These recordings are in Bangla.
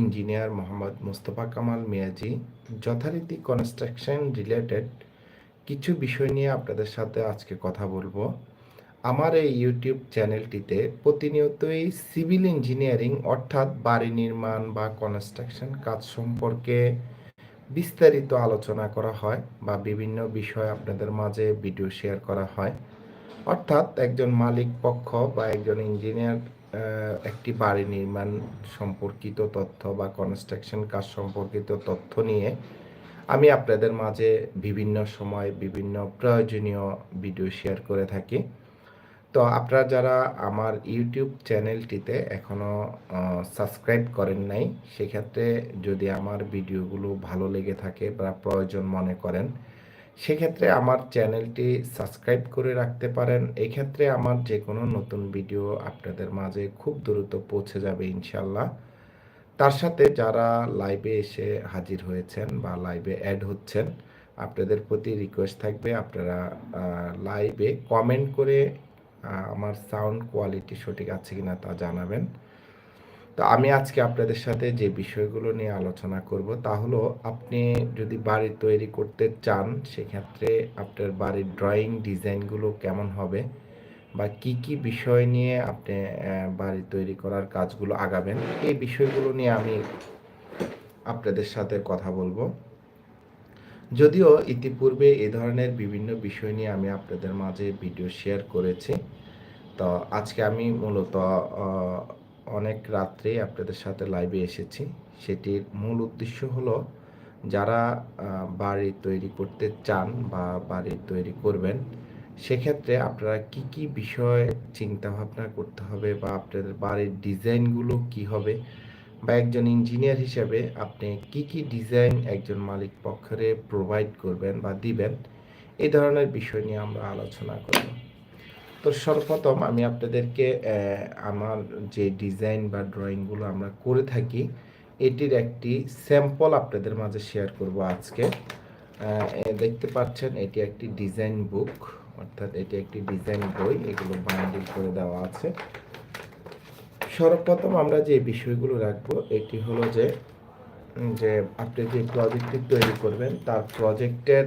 ইঞ্জিনিয়ার মোহাম্মদ মোস্তফা কামাল মিয়াজি, যথারীতি কনস্ট্রাকশন রিলেটেড কিছু বিষয় নিয়ে আপনাদের সাথে আজকে কথা বলব। আমার এই ইউটিউব চ্যানেলটিতে প্রতিনিয়তই সিভিল ইঞ্জিনিয়ারিং অর্থাৎ বাড়ি নির্মাণ বা কনস্ট্রাকশন কাজ সম্পর্কে বিস্তারিত আলোচনা করা হয় বা বিভিন্ন বিষয় আপনাদের মাঝে ভিডিও শেয়ার করা হয়। অর্থাৎ একজন মালিক পক্ষ বা একজন ইঞ্জিনিয়ার একটি বাড়ি নির্মাণ সম্পর্কিত তথ্য বা কনস্ট্রাকশন কাজ সম্পর্কিত তথ্য নিয়ে আমি আপনাদের মাঝে বিভিন্ন সময় বিভিন্ন প্রয়োজনীয় ভিডিও শেয়ার করে থাকি। তো আপনারা যারা আমার ইউটিউব চ্যানেলটিতে এখনও সাবস্ক্রাইব করেন নাই, সেক্ষেত্রে যদি আমার ভিডিওগুলো ভালো লেগে থাকে বা প্রয়োজন মনে করেন সেক্ষেত্রে আমার চ্যানেলটি সাবস্ক্রাইব করে রাখতে পারেন। এক্ষেত্রে আমার যে কোনো নতুন ভিডিও আপনাদের মাঝে খুব দ্রুত পৌঁছে যাবে ইনশাল্লাহ তার সাথে যারা লাইভে এসে হাজির হয়েছেন বা লাইভে অ্যাড হচ্ছেন, আপনাদের প্রতি রিকোয়েস্ট থাকবে আপনারা লাইভে কমেন্ট করে আমার সাউন্ড কোয়ালিটি সঠিক আছে কিনা তা জানাবেন। তো আমি আজকে আপনাদের সাথে যে বিষয়গুলো নিয়ে আলোচনা করব তা হলো, আপনি যদি বাড়ি তৈরি করতে চান, সেক্ষেত্রে আপনার বাড়ির ড্রয়িং ডিজাইনগুলো কেমন হবে? বা কি কি বিষয় নিয়ে আপনি বাড়ি তৈরি করার কাজগুলো আগাবেন? এই বিষয়গুলো নিয়ে আমি আপনাদের সাথে কথা বলব। যদিও ইতিপূর্বে এ ধরনের বিভিন্ন বিষয় নিয়ে আমি আপনাদের মাঝে ভিডিও শেয়ার করেছি। তো আজকে আমি মূলত অনেক রাত্রে আপনাদের সাথে লাইভে এসেছি। সেটির মূল উদ্দেশ্য হলো, যারা বাড়ি তৈরি করতে চান বা বাড়ি তৈরি করবেন, সেক্ষেত্রে আপনারা কি কি বিষয়ে চিন্তা ভাবনা করতে হবে বা আপনাদের বাড়ির ডিজাইনগুলো কি হবে? বা একজন ইঞ্জিনিয়ার হিসেবে আপনি কি কি ডিজাইন একজন মালিক পক্ষরে প্রোভাইড করবেন বা দিবেন এই ধরনের বিষয় নিয়ে আমরা আলোচনা করব। তো সর্বপ্রথম আমি আপনাদেরকে আমার যে ডিজাইন বা ড্রয়িংগুলো আমরা করে থাকি, এটির একটি স্যাম্পল আপনাদের মাঝে শেয়ার করব আজকে। দেখতে পাচ্ছেন, এটি একটি ডিজাইন বুক অর্থাৎ এটি একটি ডিজাইন বই, এগুলো বাইন্ডিং করে দেওয়া আছে। সর্বপ্রথম আমরা যে বিষয়গুলো রাখব, এটি হলো যে যে আপনি যে প্রজেক্টটি তৈরি করবেন, তার প্রজেক্টের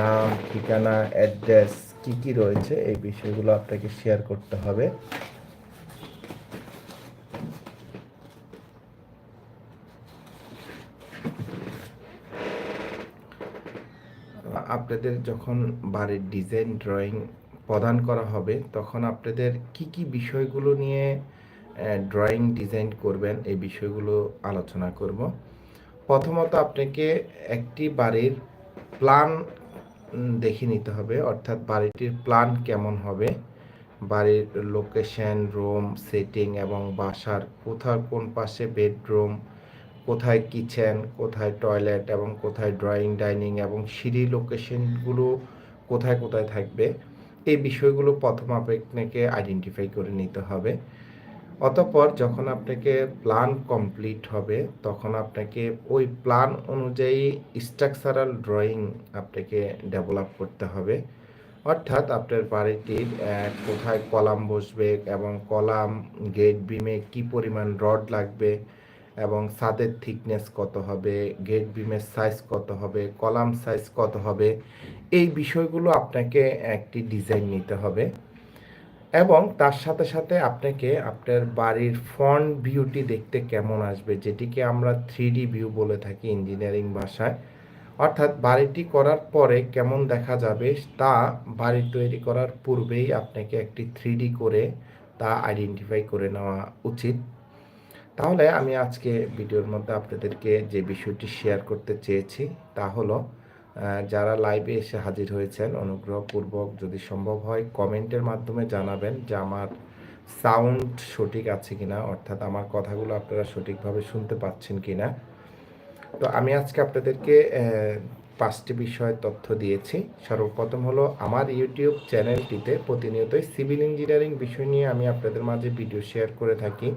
নাম, ঠিকানা অ্যাড্রেস কি কি রয়েছে, এই বিষয়গুলো আপনাকে শেয়ার করতে হবে। আপনাদের যখন বাড়ির ডিজাইন ড্রয়িং প্রদান করা হবে, তখন আপনাদের কি কি বিষয়গুলো নিয়ে ড্রয়িং ডিজাইন করবেন, এই বিষয়গুলো আলোচনা করব। প্রথমত আপনাকে একটি বাড়ির প্ল্যান দেখে নিতে হবে। অর্থাৎ বাড়িটির প্ল্যান কেমন হবে? বাড়ির লোকেশন রুম সেটিং এবং বাসার কোথাও কোন পাশে বেডরুম কোথায় কিচেন কোথায় টয়লেট এবং কোথায় ড্রয়িং ডাইনিং এবং সিঁড়ি লোকেশনগুলো কোথায় কোথায় থাকবে? এই বিষয়গুলো প্রথম আপনাকে আইডেন্টিফাই করে নিতে হবে। অতপর যখন আপনাকে প্ল্যান কমপ্লিট হবে, তখন আপনাকে ওই প্ল্যান অনুযায়ী স্ট্রাকচারাল ড্রয়িং আপনাকে ডেভেলপ করতে হবে। অর্থাৎ আপনার বাড়িটির কোথায় কলাম বসবে এবং কলাম গেট বিমে কি পরিমাণ রড লাগবে এবং ছাদের থিকনেস কত হবে গেট বিমের সাইজ কত হবে, কলাম সাইজ কত হবে, এই বিষয়গুলো আপনাকে একটি ডিজাইন নিতে হবে। এবং তার সাথে সাথে আপনাকে আপনার বাড়ির ফ্রন্ট ভিউটি দেখতে কেমন আসবে, যেটিকে আমরা থ্রি ভিউ বলে থাকি ইঞ্জিনিয়ারিং ভাষায়। অর্থাৎ বাড়িটি করার পরে কেমন দেখা যাবে, তা বাড়ি তৈরি করার পূর্বেই আপনাকে একটি থ্রি করে তা আইডেন্টিফাই করে নেওয়া উচিত। তাহলে আমি আজকে ভিডিওর মধ্যে আপনাদেরকে যে বিষয়টি শেয়ার করতে চেয়েছি, তা হলো যারা লাইভে এসে হাজির হয়েছেন, অনুগ্রহপূর্বক যদি সম্ভব হয় কমেন্টের মাধ্যমে জানাবেন যে আমার সাউন্ড সঠিক আছে কিনা, অর্থাৎ আমার কথাগুলো আপনারা সঠিকভাবে শুনতে পাচ্ছেন কিনা। তো আমি আজকে আপনাদেরকে পাঁচটি বিষয় তথ্য দিয়েছি। সর্বপ্রথম হলো, আমার ইউটিউব চ্যানেলটিতে প্রতিনিয়তই সিভিল ইঞ্জিনিয়ারিং বিষয় নিয়ে আমি আপনাদের মাঝে ভিডিও শেয়ার করে থাকি।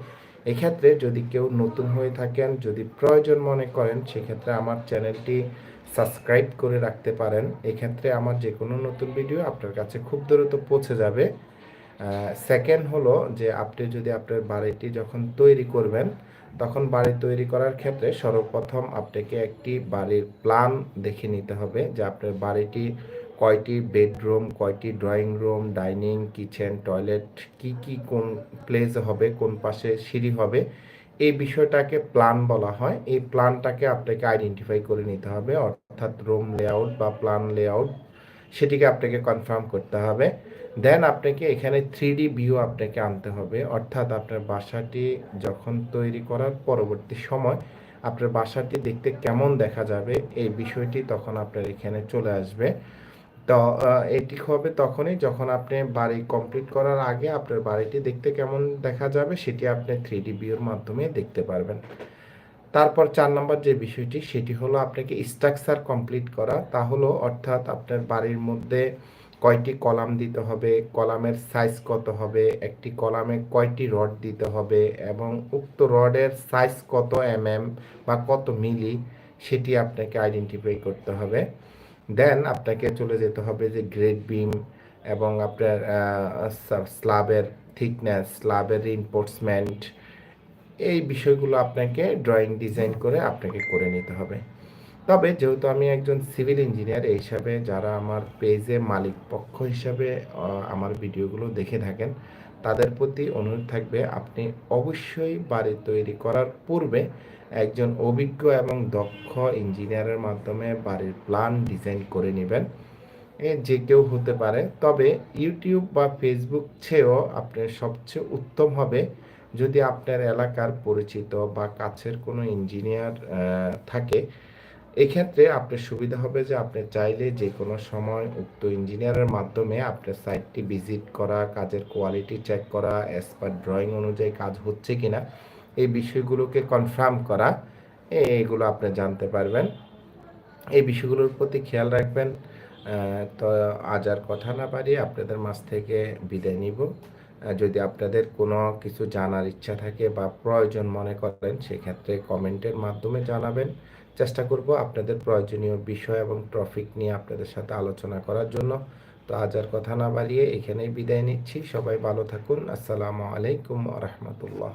এক্ষেত্রে যদি কেউ নতুন হয়ে থাকেন, যদি প্রয়োজন মনে করেন, সেক্ষেত্রে আমার চ্যানেলটি সাবস্ক্রাইব করে রাখতে পারেন। এক্ষেত্রে আমার যে কোনো নতুন ভিডিও আপনার কাছে খুব দ্রুত পৌঁছে যাবে। সেকেন্ড হলো যে আপনি যদি আপনার বাড়িটি যখন তৈরি করবেন, তখন বাড়ি তৈরি করার ক্ষেত্রে সর্বপ্রথম আপনাকে একটি বাড়ির প্ল্যান দেখে নিতে হবে যে আপনার বাড়িটি কয়টি বেডরুম কয়টি drawing room dining kitchen toilet কি কি, কোন প্লেস হবে, কোন পাশে সিঁড়ি হবে। বিষয়টাকে প্ল্যান বলা হয়। এই প্ল্যানটাকে আপনাকে আইডেন্টিফাই করে নিতে হবে। অর্থাৎ রুম লেআউট বা প্ল্যান লেআউট সেটিকে আপনাকে কনফার্ম করতে হবে। দেন আপনাকে এখানে থ্রি ভিউ আপনাকে আনতে হবে। অর্থাৎ আপনার বাসাটি যখন তৈরি করার পরবর্তী সময় আপনার বাসাটি দেখতে কেমন দেখা যাবে, এই বিষয়টি তখন আপনার এখানে চলে আসবে। তো এটি হবে তখনই যখন আপনি বাড়ি কমপ্লিট করার আগে আপনার বাড়িটি দেখতে কেমন দেখা যাবে সেটি আপনি থ্রি ডি ভিউর মাধ্যমে দেখতে পারবেন। তারপর চার নম্বর যে বিষয়টি, সেটি হলো আপনাকে স্ট্রাকচার কমপ্লিট করা। তা হলো অর্থাৎ আপনার বাড়ির মধ্যে কয়টি কলাম দিতে হবে, কলামের সাইজ কত হবে, একটি কলামে কয়টি রড দিতে হবে এবং উক্ত রডের সাইজ কত এম বা কত মিলি সেটি আপনাকে আইডেন্টিফাই করতে হবে। দেন আপনাকে চলে যেতে হবে যে গ্রেট বিম এবং আপনার স্লাবের থিকনেস, স্লাবের রিনফোর্সমেন্ট এই বিষয়গুলো আপনাকে ড্রয়িং ডিজাইন করে আপনাকে করে নিতে হবে। তবে যেহেতু আমি একজন সিভিল ইঞ্জিনিয়ার, এই হিসাবে যারা আমার পেজে মালিক পক্ষ হিসাবে আমার ভিডিওগুলো দেখে থাকেন, তাদের প্রতি অনুরোধ থাকবে আপনি অবশ্যই বাড়ি তৈরি করার পূর্বে একজন অভিজ্ঞ এবং দক্ষ ইঞ্জিনিয়ারের মাধ্যমে বাড়ির প্ল্যান ডিজাইন করে নেবেন। এ যে কেউ হতে পারে। তবে ইউটিউব বা ফেসবুক চেয়েও আপনার সবচেয়ে উত্তম হবে যদি আপনার এলাকার পরিচিত বা কাছের কোনো ইঞ্জিনিয়ার থাকে এক্ষেত্রে আপনার সুবিধা হবে যে আপনি চাইলে যে কোনো সময় উক্ত ইঞ্জিনিয়ারের মাধ্যমে আপনার সাইটটি ভিজিট করা, কাজের কোয়ালিটি চেক করা অ্যাজ পার ড্রয়িং অনুযায়ী কাজ হচ্ছে কিনা, এই বিষয়গুলোকে কনফার্ম করা, এগুলো আপনি জানতে পারবেন। এই বিষয়গুলোর প্রতি খেয়াল রাখবেন। তো আজ আর কথা না বাড়িয়ে আপনাদের মাঝ থেকে বিদায় নিব। যদি আপনাদের কোনো কিছু জানার ইচ্ছা থাকে বা প্রয়োজন মনে করেন, সেক্ষেত্রে কমেন্টের মাধ্যমে জানাবেন। চেষ্টা করব আপনাদের প্রয়োজনীয় বিষয় এবং টপিক নিয়ে আপনাদের সাথে আলোচনা করার জন্য। তো আজ আর কথা না বাড়িয়ে এখানেই বিদায় নিচ্ছি। সবাই ভালো থাকুন। আসসালামু আলাইকুম রহমতুল্লাহ।